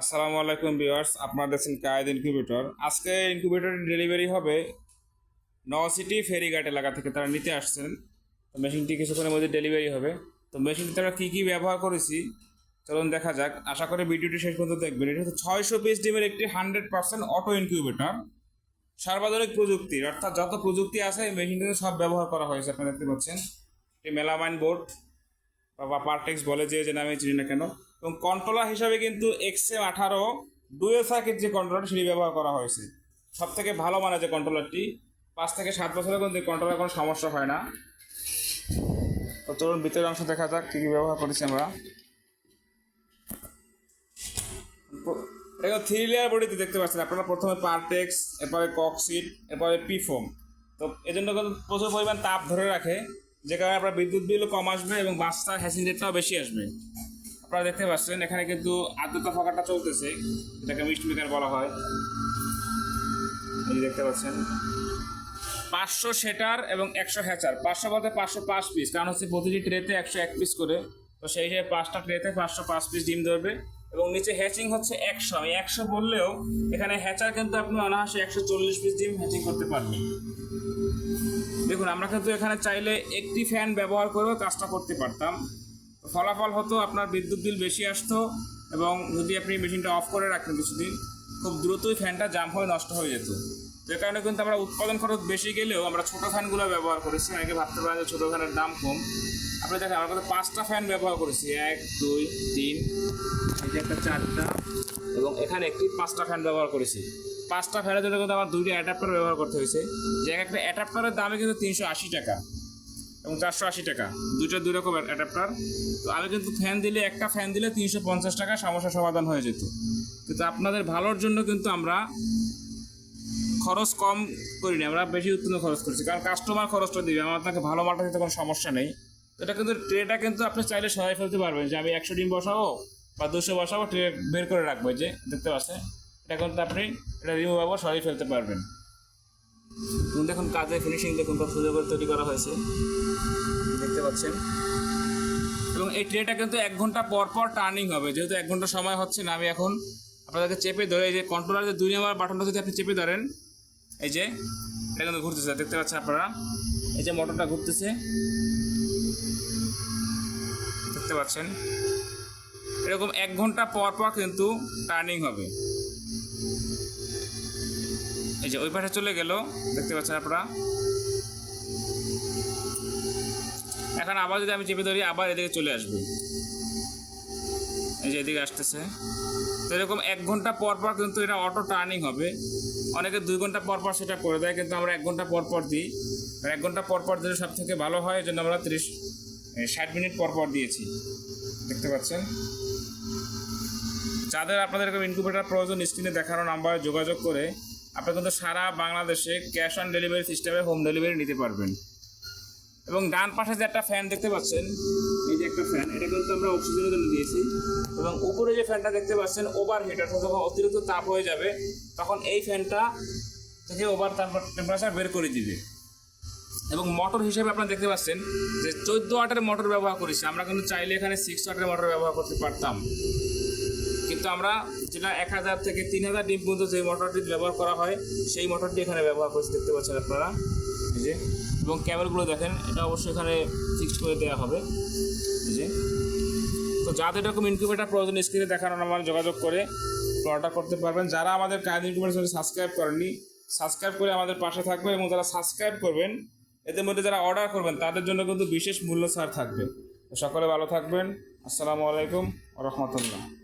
আসসালামু আলাইকুম ভিউয়ার্স, আপনারা দেখছেন কায়েদ ইনকিউবেটর আজকে ইনকিউবেটর ডেলিভারি হবে নওয়া সিটি ফেরিঘাট এলাকা থেকে তারা নিতে আসছেন। তো মেশিনটি কিছুক্ষণের মধ্যে ডেলিভারি হবে। তো মেশিনটি তারা কী কী ব্যবহার করেছি, চলুন দেখা যাক। আশা করি ভিডিওটি শেষ পর্যন্ত দেখবেন। এটা হচ্ছে ছয়শো পিস ডিমের একটি হান্ড্রেড পার্সেন্ট অটো ইনকিউবেটর সর্বাধুনিক প্রযুক্তির, অর্থাৎ যত প্রযুক্তি আছে মেশিনটিতে সব ব্যবহার করা হয়েছে, আপনারা দেখতে পাচ্ছেন। এটি মেলামাইন বোর্ড বা পার্টেক্স বলে যে যে নামে চিনি না কেন। এবং কন্ট্রোলার হিসাবে কিন্তু এক্সএম আঠারো ডুয়েল সার্কিট যে কন্ট্রোলার সেটি ব্যবহার করা হয়েছে। সব থেকে ভালো মানের যে কন্ট্রোলারটি পাঁচ থেকে সাত বছরের কিন্তু কন্ট্রোলার কোনো সমস্যা হয় না। তো চলুন ভিতরের অংশ দেখা যাক কী কী ব্যবহার করেছি আমরা। এটা থ্রি লেয়ার বডিতে দেখতে পাচ্ছেন আপনারা। প্রথমে পার্টেক্স এরপরে ককসিট এরপরে পিফোম তো এজন্য কিন্তু প্রচুর পরিমাণ তাপ ধরে রাখে। যে কারণে আপনার বিদ্যুৎ বিলও কম আসবে এবং বাস্তার হ্যাসিং রেটটাও বেশি আসবে। আপনারা দেখতে পাচ্ছেন, এখানে কিন্তু আর্দ্রতা ফাঁকাটা চলতেছে, এটাকে মিস্ট মিটার বলা হয়। এই দেখতে পাচ্ছেন, পাঁচশো সেটার এবং একশো হ্যাচার, পাঁচশো বলতে পাঁচশো পাঁচ পিস কারণ হচ্ছে প্রতিটি ট্রেতে একশো এক পিস করে। তো সেই হিসেবে পাঁচটা ট্রেতে পাঁচশো পাঁচ পিস ডিম ধরবে এবং নিচে হ্যাচিং হচ্ছে একশো। আমি একশো বললেও এখানে হ্যাচার কিন্তু আপনি অনায়াসে একশো চল্লিশ পিস ডিম হ্যাচিং করতে পারবেন। দেখুন, আমরা কিন্তু এখানে চাইলে একটি ফ্যান ব্যবহার করেও কাজটা করতে পারতাম। ফলাফল হতো, আপনার বিদ্যুৎ বিল বেশি আসতো এবং যদি আপনি মেশিনটা অফ করে রাখতেন কিছুদিন, খুব দ্রুতই ফ্যানটা জাম হয়ে নষ্ট হয়ে যেত। যে কারণে কিন্তু আমরা উৎপাদন খরচ বেশি গেলেও আমরা ছোটো ফ্যানগুলো ব্যবহার করেছি। অনেকে ভাবতে পারেন যে ছোটো ফ্যানের দাম কম। আপনি দেখেন, আমার কাছে পাঁচটা ফ্যান ব্যবহার করেছি। এক, দুই, তিন যে একটা চারটা, এবং এখানে একটি পাঁচটা ফ্যান ব্যবহার করেছি। পাঁচটা ফ্যানের জন্য কিন্তু আমার দুইটা অ্যাডাপ্টার ব্যবহার করতে হয়েছে। যে এক একটা অ্যাডাপ্টারের দামে কিন্তু তিনশো আশি টাকা। এবং চারশো আশি টাকা। দুইটা দুই রকম অ্যাডাপ্টার তো আমি কিন্তু ফ্যান দিলে, একটা ফ্যান দিলে তিনশো পঞ্চাশ টাকা সমস্যা সমাধান হয়ে যেত। কিন্তু আপনাদের ভালোর জন্য কিন্তু আমরা খরচ কম করিনি, আমরা বেশি উৎপন্ন খরচ করছি। কারণ কাস্টমার খরচটা দিবে, আমার আপনাকে ভালো মালটা দিতে কোনো সমস্যা নেই। এটা কিন্তু ট্রেটা কিন্তু আপনি চাইলে সবাই ফেলতে পারবেন যে আমি একশো ডিম বসাবো বা দুশো বসাবো ট্রে বের করে রাখব যে দেখতে পাচ্ছেন? এটা কিন্তু আপনি, এটা রিমুভাবো সবাই ফেলতে পারবেন। দেখুন কাজের ফিনিশিং দেখুন কত সুন্দর করে তৈরি করা হয়েছে। দেখতে পাচ্ছেন। এবং এই ট্রেটা কিন্তু এক ঘণ্টা পর পর টার্নিং হবে। যেহেতু এক ঘণ্টা সময় হচ্ছে না, আমি এখন আপনাদেরকে চেপে ধরে এই যে কন্ট্রোলার যে দুই নম্বর বাটনটা যদি আপনি চেপে ধরেন, এই যে, এটা কিন্তু ঘুরতেছে। দেখতে পাচ্ছেন আপনারা? এই যে মোটরটা ঘুরতেছে। দেখতে পাচ্ছেন? এরকম এক ঘণ্টা পর পর কিন্তু টার্নিং হবে। এই যে ওই পাশে চলে গেল, দেখতে পাচ্ছেন আপনারা? এখন আবার যদি আমি চেপে ধরি, আবার এদিকে চলে আসবে। এই যে এদিকে আসতেছে। তো এরকম এক ঘণ্টা পর পর কিন্তু এটা অটো টার্নিং হবে। অনেকে দুই ঘণ্টা পর পর সেটা করে দেয়, কিন্তু আমরা এক ঘণ্টা পর পর দিই। আর এক ঘণ্টা পর পর দিলে সব থেকে ভালো হয়, এই জন্য আমরা তিরিশ ষাট মিনিট পর পর দিয়েছি। দেখতে পাচ্ছেন? যাদের আপনাদের এরকম ইনকিউবেটার প্রয়োজন স্ক্রিনে দেখানো নাম্বারে যোগাযোগ করে আপনি কিন্তু সারা বাংলাদেশে ক্যাশ অন ডেলিভারি সিস্টেমে হোম ডেলিভারি নিতে পারবেন। এবং ডান পাশে যে একটা ফ্যান দেখতে পাচ্ছেন, এই যে একটা ফ্যান, এটা কিন্তু আমরা অক্সিজেনের জন্য দিয়েছি। এবং উপরে যে ফ্যানটা দেখতে পাচ্ছেন ওভার হিট অর্থাৎ যখন অতিরিক্ত তাপ হয়ে যাবে, তখন এই ফ্যানটা থেকে ওভার টেম্পারেচার বের করে দিবে। এবং মোটর হিসেবে আপনারা দেখতে পাচ্ছেন যে চোদ্দ ওয়াটের মোটর ব্যবহার করেছি। আমরা কিন্তু চাইলে এখানে সিক্স ওয়াটের মোটর ব্যবহার করতে পারতাম। কিন্তু আমরা যেটা এক হাজার থেকে তিন হাজার ডিম পর্যন্ত যে মোটরটি ব্যবহার করা হয়, সেই মোটরটি এখানে ব্যবহার করছি দেখতে পাচ্ছেন আপনারা। যে, এবং ক্যাবেলগুলো দেখেন, এটা অবশ্যই এখানে ফিক্সড করে দেওয়া হবে। যে, তো যাদের এরকম ইনকিউবেটার প্রয়োজন স্ক্রিনে দেখানো আমার যোগাযোগ করে অর্ডার করতে পারবেন। যারা আমাদের কাজ ইনকিউবেটার সাবস্ক্রাইব করেননি সাবস্ক্রাইব করে আমাদের পাশে থাকবে এবং যারা সাবস্ক্রাইব করবেন, এদের মধ্যে যারা অর্ডার করবেন, তাদের জন্য কিন্তু বিশেষ মূল্য ছাড় থাকবে। সকলে ভালো থাকবেন। আসসালামু আলাইকুম রহমতুল্লাহ।